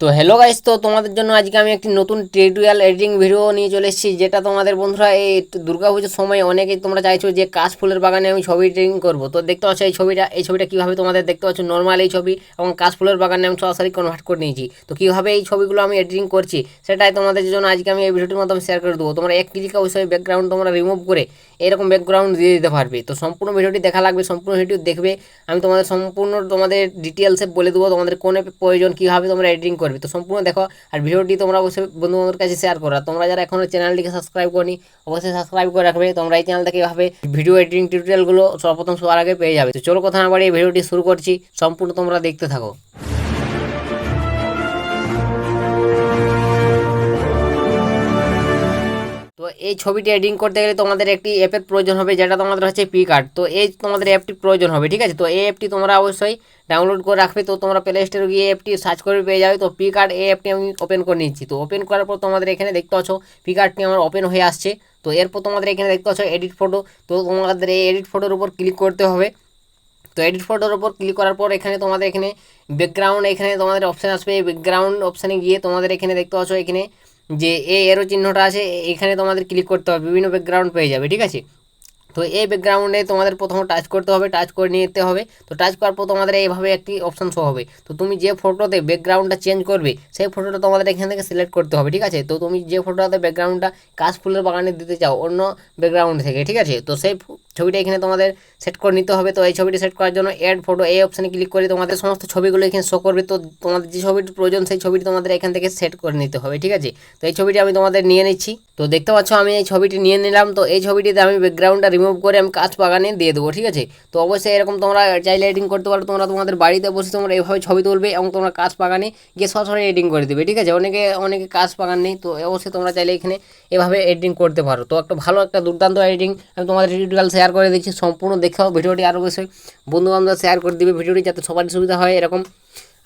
তো hello guys তো তোমাদের জন্য আজকে আমি একটি নতুন টিউটোরিয়াল এডিটিং ভিডিও নিয়ে চলে এসেছি, যেটা তোমাদের বন্ধুরা এই দুর্গাপুজোর সময় অনেকেই তোমরা চাইছো যে কাশ ফুলের বাগানে আমি ছবি এডিটিং করব। তো দেখতে পাচ্ছ এই ছবিটা এই ছবিটা কীভাবে তোমাদের দেখতে পাচ্ছ নর্মাল এই ছবি এবং কাশ ফুলের বাগানে আমি সরাসরি কনভার্ট করে নিয়েছি। তো কীভাবে এই ছবিগুলো আমি এডিটিং করছি, সেটাই তোমাদের জন্য আজকে আমি এই ভিডিওটির মাধ্যমে শেয়ার করে দেবো। তোমরা এক ক্লিকে ওই ব্যাকগ্রাউন্ড তোমরা রিমুভ করে এরকম ব্যাকগ্রাউন্ড দিয়ে দিতে পারবে। তো সম্পূর্ণ ভিডিওটি দেখা লাগবে, সম্পূর্ণ ভিডিও দেখবে। আমি তোমাদের সম্পূর্ণ তোমাদের ডিটেলসে বলে দেবো তোমাদের কোন প্রয়োজন, কীভাবে তোমরা এডিটিং করবে। তো সম্পূর্ণ দেখো, আর ভিডিওটি তোমরা অবশ্যই বন্ধু বান্ধবের কাছে শেয়ার করো। তোমরা যারা এখনও চ্যানেলটিকে সাবস্ক্রাইব করনি, অবশ্যই সাবস্ক্রাইব করে রাখবে। তোমরা এই চ্যানেল থেকে এভাবে ভিডিও এডিটিং টিউটোরিয়ালগুলো সর্বপ্রথম সবার আগে পেয়ে যাবে। তো চলো কথা না বাড়িয়ে ভিডিওটি শুরু করছি। সম্পূর্ণ তোমরা দেখতে থাকো। এই ছবিটি এডিটিং করতে গেলে তোমাদের একটি অ্যাপের প্রয়োজন হবে, যেটা তোমাদের হচ্ছে পি কার্ড তো এই তোমাদের অ্যাপটি প্রয়োজন হবে, ঠিক আছে? তো এই অ্যাপটি তোমরা অবশ্যই ডাউনলোড করে রাখবে। তো তোমরা প্লে স্টোরে গিয়ে অ্যাপটি সার্চ করে পেয়ে যাবে। তো পি কার্ড এই অ্যাপটি আমি ওপেন করে নিচ্ছি। তো ওপেন করার পর তোমাদের এখানে দেখতে পাচ্ছ পি কার্ডটি আমার ওপেন হয়ে আসছে। তো এরপর তোমাদের এখানে দেখতে পাচ্ছ এডিট ফটো তো তোমাদের এই এডিট ফটোর উপর ক্লিক করতে হবে। তো এডিট ফটোর উপর ক্লিক করার পর এখানে তোমাদের এখানে ব্যাকগ্রাউন্ড এখানে তোমাদের অপশান আসবে। এই ব্যাকগ্রাউন্ড অপশানে গিয়ে তোমাদের এখানে দেখতে পাচ্ছ, এখানে যে এই এরো চিহ্নটা আছে এখানে তোমাদের ক্লিক করতে হবে, বিভিন্ন ব্যাকগ্রাউন্ড পেয়ে যাবে, ঠিক আছে? তো এই ব্যাকগ্রাউন্ডে তোমাদের প্রথমে টাচ করতে হবে টাচ করে নিতে হবে, তো টাচ করার পর তোমাদের এইভাবে একটি অপশান শো হবে। তো তুমি যে ফটোতে ব্যাকগ্রাউন্ডটা চেঞ্জ করবে, সেই ফটোটা তোমাদের এখান থেকে সিলেক্ট করতে হবে, ঠিক আছে? তো তুমি যে ফটোটাতে ব্যাকগ্রাউন্ডটা কাশ ফুলের বাগানে দিতে চাও, অন্য ব্যাকগ্রাউন্ড থেকে, ঠিক আছে? তো সেই ছবিটা এখানে তোমাদের সেট করে নিতে হবে। তো এই ছবিটি সেট করার জন্য অ্যাড ফটো এই অপশানে ক্লিক করে তোমাদের সমস্ত ছবিগুলো এখানে শো করবে। তো তোমাদের যে ছবিটির প্রয়োজন, সেই ছবিটি তোমাদের এখান থেকে সেট করে নিতে হবে, ঠিক আছে? তো এই ছবিটি আমি তোমাদের নিয়ে নিচ্ছি। তো দেখতে পাচ্ছ, আমি এই ছবিটি নিয়ে নিলাম। তো এই ছবিটিতে আমি ব্যাকগ্রাউন্ডটা রিমুভ করে আমি কাঁচ বাগানে দিয়ে দেবো, ঠিক আছে? তো অবশ্যই এরকম তোমরা চাইলে এডিটিং করতে পারো। তোমরা তোমাদের বাড়িতে বসে তোমরা এভাবে ছবি তুলবে এবং তোমরা কাঁচ বাগানে গিয়ে সরাসরি এডিটিং করে দেবে, ঠিক আছে? অনেকে অনেকে কাঁচ বাগান নেই। তো অবশ্যই তোমরা চাইলে এখানে এভাবে এডিটিং করতে পারো। তো একটা ভালো, একটা দুর্দান্ত এডিটিং আমি তোমাদের টিউটোরিয়াল শেয়ার করে দিচ্ছি, সম্পূর্ণ দেখাও ভিডিওটি আরও বেশি। বন্ধু বান্ধব শেয়ার করে দিবে ভিডিওটি যাতে সবারই সুবিধা হয় এরকম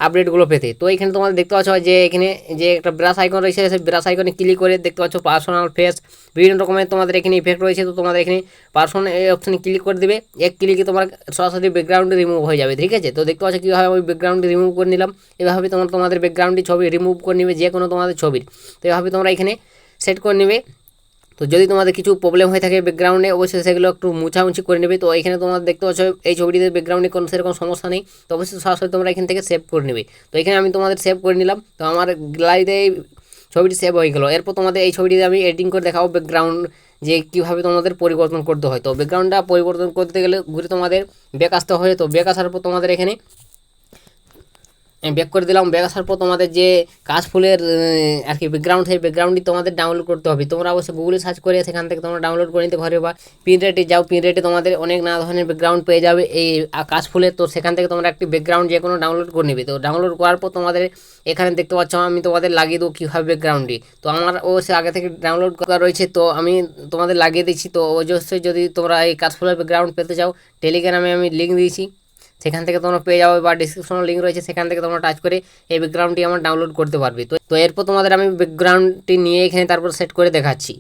আপডেটগুলো পেতে। তো এখানে তোমাদের দেখতে পাচ্ছ যে এখানে যে একটা ব্রাশ আইকন রয়েছে, সেই ব্রাশ আইকনে ক্লিক করে দেখতে পাচ্ছ পার্সোনাল ফেস বিভিন্ন রকমের তোমাদের এখানে ইফেক্ট রয়েছে, তো তোমাদের এখানে পার্সোনাল এই অপশানে ক্লিক করে দেবে। এক ক্লিকে তোমার সরাসরি ব্যাকগ্রাউন্ডে রিমুভ হয়ে যাবে, ঠিক আছে? তো দেখতে পাচ্ছ কীভাবে আমি ব্যাকগ্রাউন্ডে রিমুভ করে নিলাম। এভাবে তোমার, তোমাদের ব্যাকগ্রাউন্ডে ছবি রিমুভ করে নেবে যে কোনো তোমাদের ছবির। তো এভাবে তোমরা এখানে সেট করে নেবে। তো যদি তোমাদের কিছু প্রবলেম হয়ে থাকে ব্যাকগ্রাউন্ডে অবশ্যই সেগুলো একটু মুছামুছি করে নেবে। তো এখানে তোমাদের দেখতে পাচ্ছ, এই ছবিটিতে ব্যাকগ্রাউন্ডে কোনো সেরকম সমস্যা নেই। তো অবশ্যই সরাসরি তোমরা এখান থেকে সেভ করে নেবে। তো এখানে আমি তোমাদের সেভ করে নিলাম। তো আমার গ্যালারিতে এই ছবিটি সেভ হয়ে গেলো। এরপর তোমাদের এই ছবিটিতে আমি এডিটিং করে দেখাবো ব্যাকগ্রাউন্ড যে কীভাবে তোমাদের পরিবর্তন করতে হয়। তো ব্যাকগ্রাউন্ডটা পরিবর্তন করতে গেলে ঘুরে তোমাদের ব্যাক আসতে হয় তো ব্যাক আসার পর তোমাদের এখানে ব্যাক করে দিলাম ব্যাক আসার পর তোমাদের যে কাশ ফুলের আহ, আর কি ব্যাকগ্রাউন্ড সেই ব্যাকগ্রাউন্ডটি তোমাদের ডাউনলোড করতে হবে। তোমরা অবশ্যই গুগলে সার্চ করে সেখান থেকে তোমরা ডাউনলোড করে নিতে পারবে বা পিন রেটে যাও পিন রেটে তোমাদের অনেক নানা ধরনের ব্যাকগ্রাউন্ড পেয়ে যাবে। এই আ- কাশ ফুলের তো সেখান থেকে তোমরা একটি ব্যাকগ্রাউন্ড যে কোনো ডাউনলোড করে নেবে। তো ডাউনলোড করার পর তোমাদের এখানে দেখতে পাচ্ছ আমি তোমাদের লাগিয়ে দেবো কীভাবে ব্যাকগ্রাউন্ডটি তো আমার অবশ্যই আগে থেকে ডাউনলোড করা রয়েছে তো আমি তোমাদের লাগিয়ে দিচ্ছি। তো অবশ্যই যদি তোমরা এই কাশ ফুলের ব্যাকগ্রাউন্ড পেতে চাও টেলিগ্রামে আমি লিঙ্ক দিয়েছি। সেখান থেকে তোমরা পেয়ে যাবে বা ডিসক্রিপশনে লিঙ্ক রয়েছে, সেখান থেকে তোমরা টাচ করে এই ব্যাকগ্রাউন্ডটি আমার ডাউনলোড করতে পারবে। তো তো এরপর তোমাদের আমি ব্যাকগ্রাউন্ডটি নিয়ে এখানে তারপর সেট করে দেখাচ্ছি।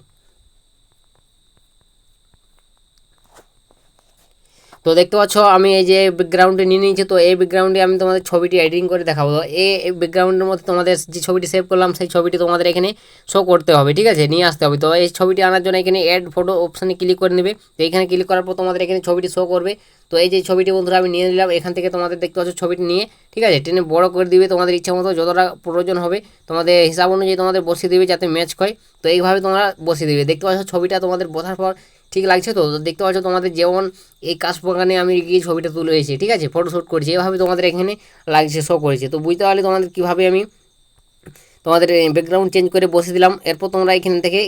তো দেখতে পাচ্ছ, আমি এই যে ব্যাকগ্রাউন্ডে নিয়ে নিয়েছি, তো এই ব্যাকগ্রাউন্ডে আমি তোমাদের ছবিটি এডিটিং করে দেখাবো। তো এই ব্যাকগ্রাউন্ডের মধ্যে তোমাদের যে ছবিটি সেভ করলাম, সেই ছবিটি তোমাদের এখানে শো করতে হবে, ঠিক আছে? নিয়ে আসতে হবে। তো এই ছবিটি আনার জন্য এখানে অ্যাড ফটো অপশানে ক্লিক করে নেবে। তো এখানে ক্লিক করার পর তোমাদের এখানে ছবিটি শো করবে। তো এই যে ছবিটি বন্ধুরা আমি নিয়ে নিলাম, এখান থেকে তোমাদের দেখতে পাচ্ছ ছবিটি নিয়ে, ঠিক আছে? টেনে বড় করে দিবে তোমাদের ইচ্ছা মতো, যতটা প্রয়োজন হবে, তোমাদের হিসাব অনুযায়ী তোমাদের বসিয়ে দিবে যাতে ম্যাচ হয়। তো এইভাবে তোমরা বসিয়ে দিবে। দেখতে পাচ্ছ ছবিটা তোমাদের বসার পর ঠিক লাগছে তো? দেখতে পাচ্ছ তোমাদের যেমন এই কাশবাগানে আমি গিয়ে ছবিটা তুলে এসেছি, ঠিক আছে? ফটোশ্যুট করছি। এভাবে তোমাদের এখানে লাগছে শো করেছে। তো বুঝতে পারলে তোমাদের কীভাবে আমি তোমাদের ব্যাকগ্রাউন্ড চেঞ্জ করে বসে দিলাম। এরপর তোমরা এখান থেকে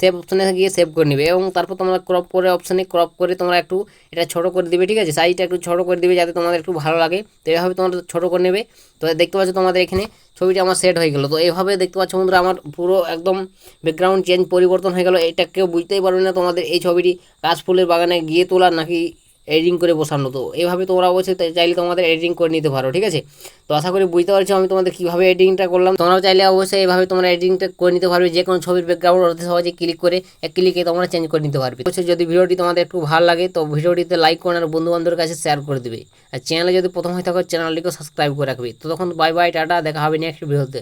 সেভ অপশানে গিয়ে সেভ করে নেবে এবং তারপর তোমরা ক্রপ করে অপশানে ক্রপ করে তোমরা একটু এটা ছোটো করে দিবে, ঠিক আছে? সাইজটা একটু ছোটো করে দিবে যাতে তোমাদের একটু ভালো লাগে। তো এভাবে তোমরা ছোটো করে নেবে। তো দেখতে পাচ্ছ তোমাদের এখানে ছবিটা আমার সেট হয়ে গেলো। তো এইভাবে দেখতে পাচ্ছ বন্ধুরা আমার পুরো একদম ব্যাকগ্রাউন্ড চেঞ্জ পরিবর্তন হয়ে গেলো। এটা কেউ বুঝতেই পারবে না তোমাদের এই ছবিটি কাশ ফুলের বাগানে গিয়ে তোলা নাকি এডিটিং করে বসানো। তো এইভাবে তোমরা অবশ্যই চাইলে তোমাদের এডিটিং করে নিতে পারো, ঠিক আছে? তো আশা করি বুঝতে পারছ আমি তোমাদের কীভাবে এডিটিংটা করলাম। তোমরাও চাইলে অবশ্যই এইভাবে তোমরা এডিটিংটা করে নিতে পারবে যে কোনো ছবির ব্যাকগ্রাউন্ড অতি সহজে ক্লিক করে এক ক্লিকে তোমরা চেঞ্জ করে নিতে পারবে। অবশ্যই যদি ভিডিওটি তোমাদের একটু ভালো লাগে, তো ভিডিওটিতে লাইক করে আর বন্ধু বান্ধবের কাছে শেয়ার করে দিবে। আর চ্যানেলে যদি প্রথম হয়ে থাকো চ্যানেলটিকে সাবস্ক্রাইব করে রাখবে। তো তখন বাই বাই টাটা, দেখা হবে নেক্সট ভিডিওতে